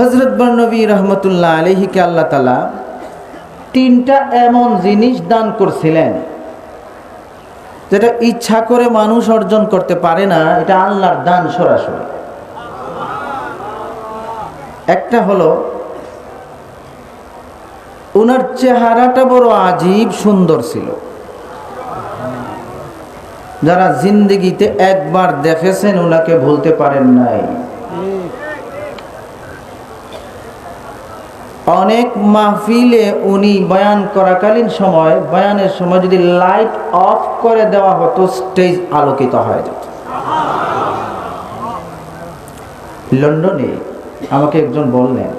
হজরত বর্ণবী রহমতুল্লাহ আলহিকে আল্লাহ তালা তিনটা এমন জিনিস দান করছিলেন যেটা ইচ্ছা করে মানুষ অর্জন করতে পারে না, এটা আল্লাহর দান সরাসরি। একটা হলো ওনার চেহারাটা বড় আজীব সুন্দর ছিল। যারা জিন্দগিতে একবার দেখেছেন ওনাকে ভুলতে পারেন নাই। অনেক মাহফিলে উনি বয়ান করাকালীন সময়, বয়ানের সময় যদি লাইট অফ করে দেওয়া হতো, স্টেজ আলোকিত হয়ে যেত। লন্ডনে আমাকে একজন বললেন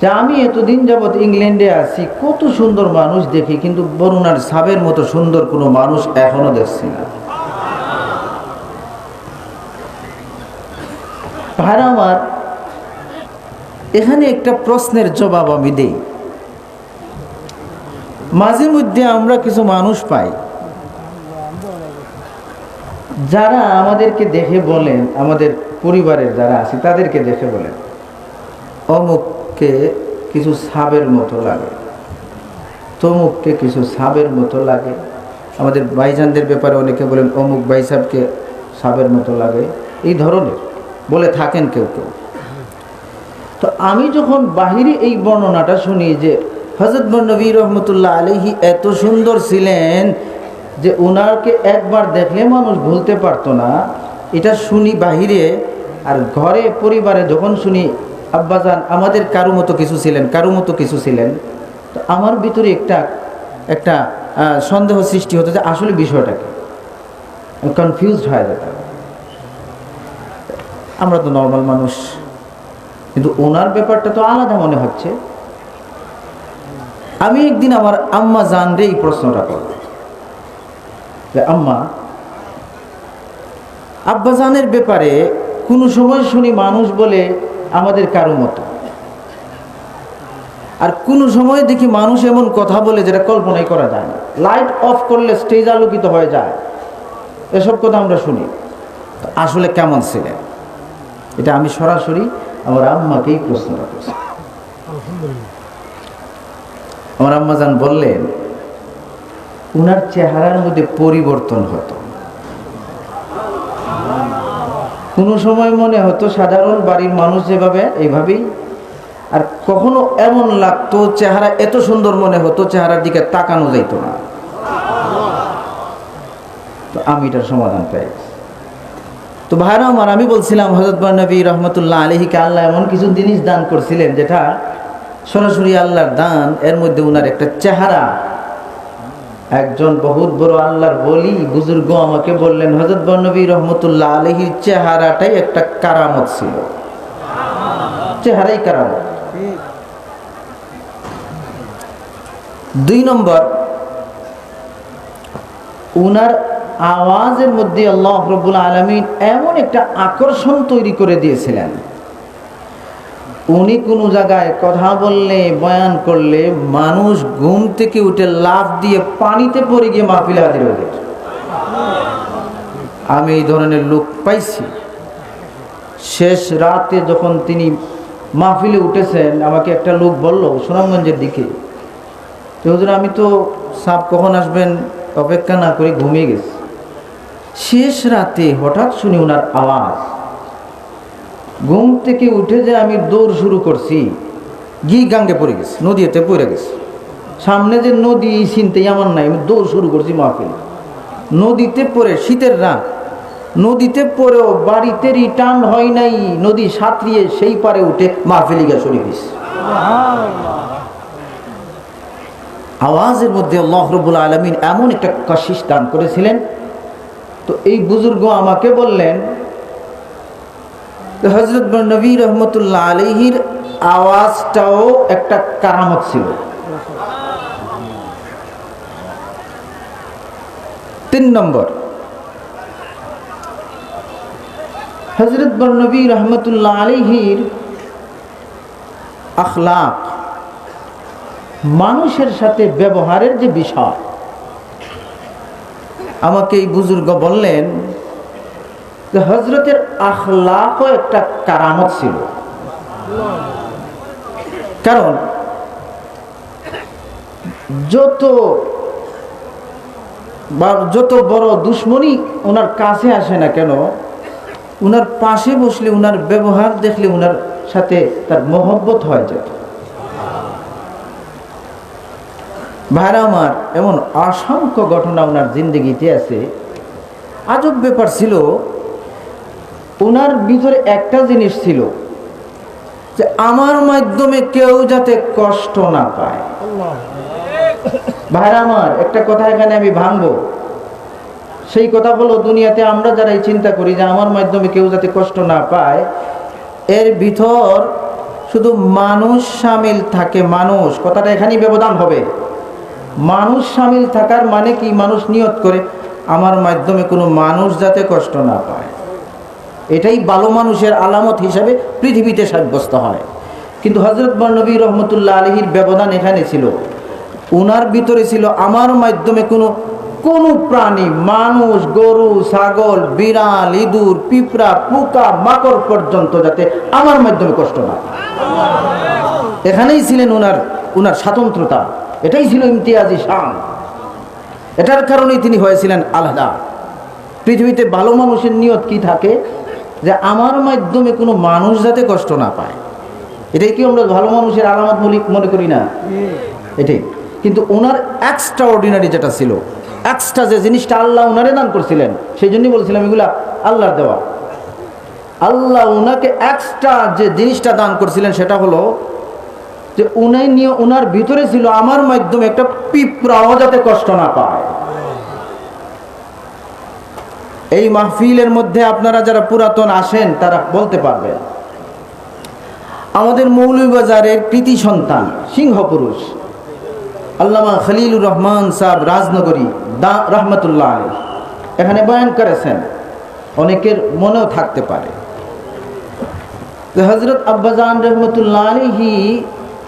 যে, আমি এতদিন যাবৎ ইংল্যান্ডে আছি, কত সুন্দর মানুষ দেখি, কিন্তু বরুণার সাবের মতো সুন্দর কোনো মানুষ এখনও দেখছি না। ভাইরা আমার এখানে একটা প্রশ্নের জবাব আমি দেই। মাঝে মধ্যে আমরা কিছু মানুষ পাই, যারা আমাদেরকে দেখে বলেন, আমাদের পরিবারের যারা আছে, তাদেরকে দেখে বলেন, অমুককে কিছু সাবের মতো লাগে, তমুককে কিছু সাবের মতো লাগে। আমাদের ভাইজানদের ব্যাপারে অনেকে বলেন, অমুক ভাই সাহেবকে সাবের মতো লাগে। এই ধরনের, বলে থাকেন কেউ কেউ। তো আমি যখন বাহিরে এই বর্ণনাটা শুনি যে হজরত নবী রহমতুল্লাহ আলহি এত সুন্দর ছিলেন যে ওনাকে একবার দেখলে মানুষ ভুলতে পারতো না, এটা শুনি বাহিরে আর ঘরে পরিবারে যখন শুনি আব্বাজান আমাদের কারও মতো কিছু ছিলেন, কারও মতো কিছু ছিলেন। তো আমার ভিতরে একটা একটা সন্দেহ সৃষ্টি হতো যে আসলে বিষয়টাকে কনফিউজড হয়ে যেতাম। আমরা তো নর্মাল মানুষ। কিন্তু ওনার ব্যাপারটা তো আলাদা মনে হচ্ছে। আমি একদিন আমার আম্মা জানরে এই প্রশ্নটা করব আম্মা, আব্বা জানের ব্যাপারে কোনো সময় শুনি মানুষ বলে আমাদের কারও মতো। আর কোনো সময় দেখি মানুষ এমন কথা বলে যেটা কল্পনাই করা যায় না। লাইট অফ করলে স্টেজ আলোকিত হয়ে যায়। এসব কথা আমরা শুনি। আসলে কেমন ছিলেন? এটা আমি সরাসরি আমার আম্মাকেই প্রশ্নটা করছি। আমার আম্মাজান বললেন উনার চেহারার মধ্যে পরিবর্তন হতো। কোনো সময় মনে হতো সাধারণ বাড়ির মানুষ যেভাবে এইভাবেই। আর কখনো এমন লাগতো চেহারা এত সুন্দর মনে হতো চেহারার দিকে তাকানো যাইতো না। তো আমি এটার সমাধান পাই তো ভাইরা আমার, আমি বলছিলাম হজরত নবী রহমতুল্লাহ আলহিকে আল্লাহ এমন কিছু জিনিস দান করছিলেন, যেটা সরাসরি আল্লাহর দান, এর মধ্যে উনার একটা চেহারা। একজন বহুত বড় আল্লাহর বলি, বুজুর্গ আমাকে বললেন হজরত নবী রহমতুল্লাহ আলহির চেহারাটাই একটা কারামত ছিল। চেহারাই কারামত। দুই নম্বর উনার আওয়াজের মধ্যে আল্লাহ রব্বুল আলমিন এমন একটা আকর্ষণ তৈরি করে দিয়েছিলেন। উনি কোনো জায়গায় কথা বললে, বয়ান করলে মানুষ ঘুম থেকে উঠে লাফ দিয়ে পানিতে পড়ে গিয়ে মাহফিলে হাজির হয়ে আমি এই ধরনের লোক পাইছি। শেষ রাতে যখন তিনি মাহফিলে উঠেছেন, আমাকে একটা লোক বলল, সুনামগঞ্জের দিকে তো আমি তো সাপ কখন আসবেন? অপেক্ষা না করে ঘুমিয়ে গেছি। শেষ রাতে হঠাৎ শুনি ওনার আওয়াজ। ঘুম থেকে উঠে যে আমি দৌড় শুরু করছি গি গাঙ্গে পড়ে গেছি, নদীতে পড়ে গেছি। সামনে যে নদী, এই চিনতেই আমার নাই, আমি দৌড় শুরু করছি মাহফিল। নদীতে পড়ে, শীতের রাত। নদীতে পড়েও বাড়িতে রিটার্ন হয় নাই, নদী সাঁতরিয়ে সেই পারে উঠে মাহফিলি গা শরীফ আওয়াজের মধ্যে আল্লাহ রবুল আলমিন এমন একটা কশিস দান করেছিলেন। তো এই বুজুর্গ আমাকে বললেন হজরত নবী রহমতুল্লাহ আলহির আওয়াজটাও একটা কারামত ছিল। তিন নম্বর হজরত নবী রহমতুল্লাহ আলহির আখলাক মানুষের সাথে ব্যবহারের যে বিষয়। আমাকে এই বুজুর্গ বললেন যে হজরতের আখলাকও একটা কারামত ছিল। কারণ যত বা যত বড় দুশ্মনী ওনার কাছে আসে না কেন, ওনার পাশে বসলে, ওনার ব্যবহার দেখলে ওনার সাথে তার মহব্বত হয়ে যেত। ভাইরা আমার, এমন অসংখ্য ঘটনা ওনার জিন্দগিতে আছে। আজব ব্যাপার ছিল, ওনার ভিতরে একটা জিনিস ছিল, যে আমার মাধ্যমে কেউ যাতে কষ্ট না পায়। ভাইরা আমার, একটা কথা এখানে আমি ভাঙবো। সেই কথা হলো দুনিয়াতে আমরা যারা এই চিন্তা করি যে আমার মাধ্যমে কেউ যাতে কষ্ট না পায়, এর ভিতর শুধু মানুষ সামিল থাকে, মানুষ। কথাটা এখানেই ব্যবধান হবে। মানুষ সামিল থাকার মানে কি? মানুষ নিয়ত করে। আমার মাধ্যমে কোনো মানুষ যাতে কষ্ট না পায়। এটাই ভালো মানুষের আলামত হিসাবে পৃথিবীতে সাব্যস্ত হয়। কিন্তু হজরত নবী রহমতুল্লাহ আলহির ব্যবধান এখানে ছিল। উনার ভিতরে ছিল আমার মাধ্যমে কোনো কোনো প্রাণী, মানুষ, গরু, ছাগল, বিড়াল, ইঁদুর, পিঁপড়া, পোকা, মাকড় পর্যন্ত যাতে আমার মাধ্যমে কষ্ট না। এখানেই ছিলেন উনার উনার স্বাতন্ত্রতা। এটাই ছিল ইমতিয়াজি শান। এটার কারণেই তিনি হয়েছিলেন আলাদা। পৃথিবীতে ভালো মানুষের নিয়ত কি থাকে? যে আমার মাধ্যমে কোনো মানুষ যাতে কষ্ট না পায়। এটাই কি আমরা ভালো মানুষের আলামত মনে করি না? এটাই। কিন্তু ওনার এক্সট্রা অর্ডিনারি যেটা ছিল এক্সট্রা যে জিনিসটা আল্লাহ ওনারে দান করছিলেন, সেই জন্যই বলছিলাম এগুলা আল্লাহর দেওয়া। আল্লাহ ওনাকে এক্সট্রা যে জিনিসটা দান করছিলেন সেটা হলো যে উনাই নিয়ে ওনার ভিতরে ছিল, আমার মাধ্যমে একটা পিঁপড়াও যাতে কষ্ট না পায়। এই মাহফিলের মধ্যে আপনারা যারা পুরাতন আসেন, তারা বলতে পারবেন, আমাদের মৌলভীবাজারের কৃতি সন্তান সিংহ পুরুষ আল্লামা খলিলুর রহমান সাহেব রাজনগরী, দা রহমতুল্লাহ আলী এখানে বয়ান করেছেন, অনেকের মনেও থাকতে পারে। হজরত আব্বাজান রহমতুল্লাহ আলিহি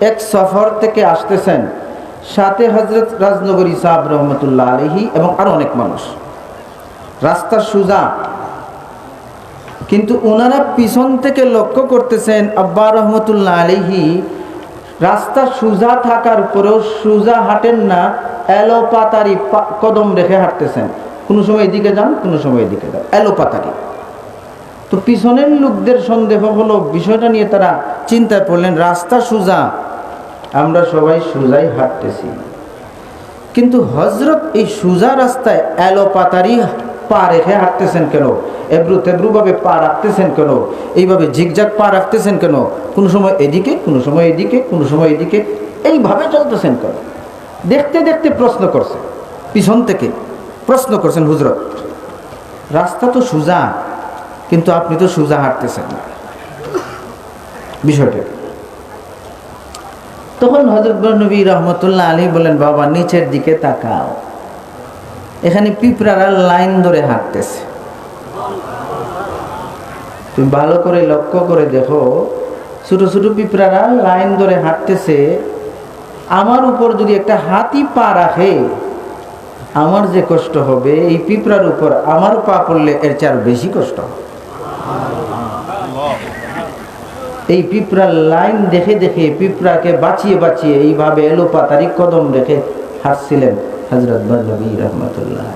এক সফর থেকে আসতেছেন। সাথে হজরত রাজনগরী সাহেব রহমতুল্লাহ আলিহি এবং আরও অনেক মানুষ। রাস্তা সুজা। কিন্তু ওনারা পিছন থেকে লক্ষ্য করতেছেন আব্বা রহমতুল্লাহ আলিহি রাস্তা সুজা থাকার উপরেও সুজা হাঁটেন না, এলোপাতারি পা- কদম রেখে হাঁটতেছেন। কোনো সময় এদিকে যান, কোনো সময় এদিকে যান। এলোপাতারি। তো পিছনের লোকদের সন্দেহ হলো, বিষয়টা নিয়ে তারা চিন্তায় পড়লেন, রাস্তা সুজা। আমরা সবাই সুজাই হাঁটতেছি। কিন্তু হজরত এই সোজা রাস্তায় এলোপাতারি পা রেখে হাঁটতেছেন কেন? এব্রু তেব্রু ভাবে পা রাখতেছেন কেন? এইভাবে ঝিকঝাক পা রাখতেছেন কেন? কোনো সময় এদিকে, কোনো সময় এদিকে, কোনো সময় এদিকে। এইভাবে চলতেছেন কেন? দেখতে দেখতে প্রশ্ন করছে। পিছন থেকে প্রশ্ন করছেন হুজরত, রাস্তা তো সুজা, কিন্তু আপনি তো সোজা হাঁটতেছেন বিষয়টা? তখন হজরত নবী রহমতুল্লাহ আলী বলেন, বাবা, নিচের দিকে তাকাও। এখানে পিঁপড়ারা লাইন ধরে হাঁটতেছে। তুমি ভালো করে লক্ষ্য করে দেখো, ছোট ছোট পিঁপড়ারা লাইন ধরে হাঁটতেছে। আমার উপর যদি একটা হাতি পা রাখে, আমার যে কষ্ট হবে, এই পিঁপড়ার উপর আমার পা পড়লে এর চার বেশি কষ্ট হবে। এই পিঁপড়ার লাইন দেখে দেখে পিঁপড়াকে বাঁচিয়ে বাঁচিয়ে এইভাবে এলোপাতারি কদম রেখে হাসছিলেন হজরত রহমতুল্লাহ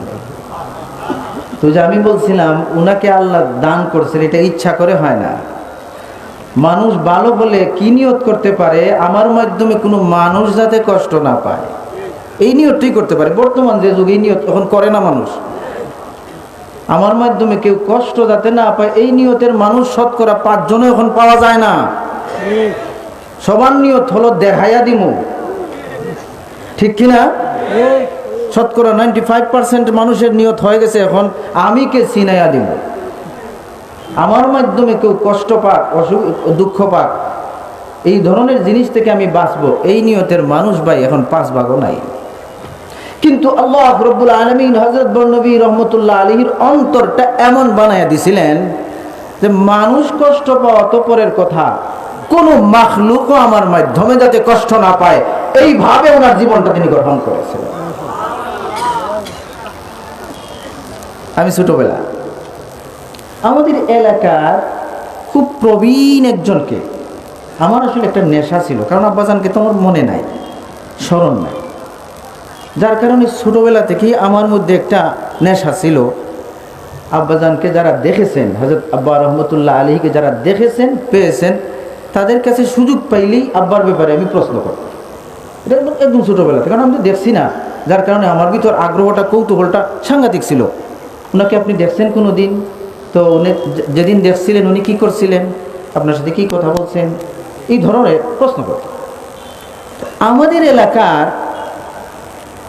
তো যে আমি বলছিলাম, উনাকে আল্লাহ দান করছেন, এটা ইচ্ছা করে হয় না। মানুষ ভালো বলে কি নিয়ত করতে পারে, আমার মাধ্যমে কোনো মানুষ যাতে কষ্ট না পায়, এই নিয়তটাই করতে পারে। বর্তমান যে যুগে এই নিয়ত এখন করে না মানুষ। আমার মাধ্যমে কেউ কষ্ট যাতে না পায়, এই নিয়তের মানুষ শতকরা পাঁচজনও এখন পাওয়া যায় না। সবার নিয়ত হলো দেখাইয়া দিমু। ঠিক কিনা? শতকরা নাইনটি ফাইভ পার্সেন্ট মানুষের নিয়ত হয়ে গেছে এখন, আমি কে চিনাইয়া দিব আমার মাধ্যমে কেউ কষ্ট পাক, অসুখ, দুঃখ পাক, এই ধরনের জিনিস থেকে আমি বাঁচবো, এই নিয়তের মানুষ ভাই এখন পাঁচ ভাগও নাই। কিন্তু আল্লাহ রব্বুল আলমিন হজরত বর্ণবী রহমতুল্লাহ আলহির অন্তরটা এমন বানাইয়া দিছিলেন যে মানুষ কষ্ট পাওয়া তো পরের কথা। কোনো মাখলুকও আমার মাধ্যমে যাতে কষ্ট না পায়, এইভাবে ওনার জীবনটা তিনি গ্রহণ করেছিলেন। আমি ছোটবেলা, আমাদের এলাকার খুব প্রবীণ একজনকে, আমার আসলে একটা নেশা ছিল, কারণ আব্বাজানকে তোমার মনে নাই, স্মরণ নাই। যার কারণে ছোটোবেলা থেকেই আমার মধ্যে একটা নেশা ছিল। আব্বাজানকে যারা দেখেছেন হজরত আব্বা রহমতুল্লাহ আলীকে যারা দেখেছেন, পেয়েছেন, তাদের কাছে সুযোগ পাইলেই আব্বার ব্যাপারে আমি প্রশ্ন করব। এটা একদম ছোটোবেলা থেকে, কারণ আমি তো দেখছি না। যার কারণে আমার ভিতর আগ্রহটা, কৌতূহলটা সাংঘাতিক ছিল। ওনাকে আপনি দেখছেন কোনো দিন তো উনি যেদিন দেখছিলেন, উনি কি করছিলেন? আপনার সাথে কি কথা বলছেন? এই ধরনের প্রশ্ন করত আমাদের এলাকার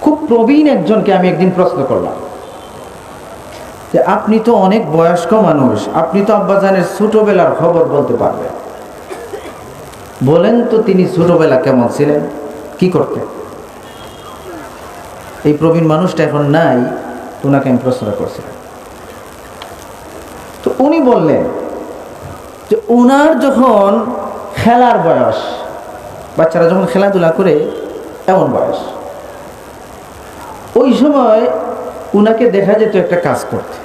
খুব প্রবীণ একজনকে আমি একদিন প্রশ্ন করলাম যে, আপনি তো অনেক বয়স্ক মানুষ, আপনি তো আব্বাজানের ছোটবেলার খবর বলতে পারবেন। বলেন তো তিনি ছোটবেলা কেমন ছিলেন, কি করতেন? এই প্রবীণ মানুষটা এখন নাই, ওনাকে আমি প্রশ্ন করছিলাম। তো উনি বললেন যে, ওনার যখন খেলার বয়স, বাচ্চারা যখন খেলাধুলা করে, এমন বয়স। ওই সময় উনাকে দেখা যেত একটা কাজ করতে।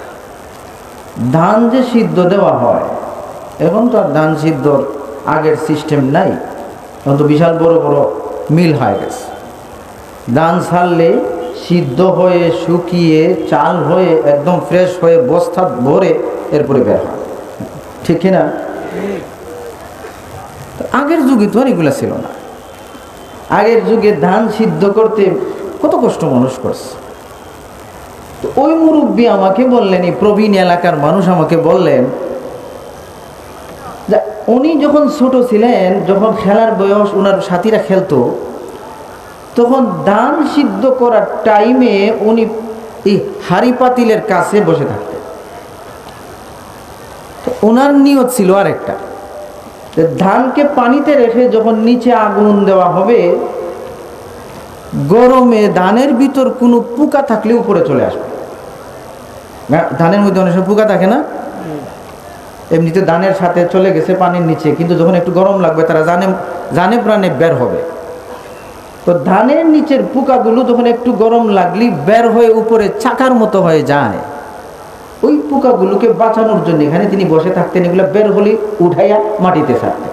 ধান যে সিদ্ধ দেওয়া হয়, এখন তো আর ধান সিদ্ধর আগের সিস্টেম নাই, এখন তো বিশাল বড় বড় মিল হয়ে গেছে। ধান ছাড়লে সিদ্ধ হয়ে, শুকিয়ে, চাল হয়ে, একদম ফ্রেশ হয়ে, বস্তা ভরে এরপরে বের হয়। ঠিক কিনা? আগের যুগে তো আর এগুলো ছিল না। আগের যুগে ধান সিদ্ধ করতে কত কষ্ট মানুষ করছে। তো ওই মুরব্বী আমাকে বললেন, এই প্রবীণ এলাকার মানুষ আমাকে বললেন যে উনি যখন ছোট ছিলেন, যখন খেলার বয়স ওনার সাথীরা খেলতো, তখন ধান সিদ্ধ করার টাইমে উনি এই হাড়ি পাতিলের কাছে বসে থাকতেন। ওনার নিয়ত ছিল আরেকটা ধানকে পানিতে রেখে যখন নিচে আগুন দেওয়া হবে গরমে ধানের ভিতর কোনো পোকা থাকলে উপরে চলে আসবে। ধানের মধ্যে অনেক সময় পোকা থাকে না? এমনিতে ধানের সাথে চলে গেছে পানির নিচে, কিন্তু যখন একটু গরম লাগবে, তারা জানে জানে প্রাণে বের হবে। তো ধানের নিচের পোকাগুলো যখন একটু গরম লাগলি, বের হয়ে উপরে চাকার মতো হয়ে যায়। ওই পোকাগুলোকে বাঁচানোর জন্য এখানে তিনি বসে থাকতেন, এগুলো বের হলে উঠাইয়া মাটিতে ছাড়তেন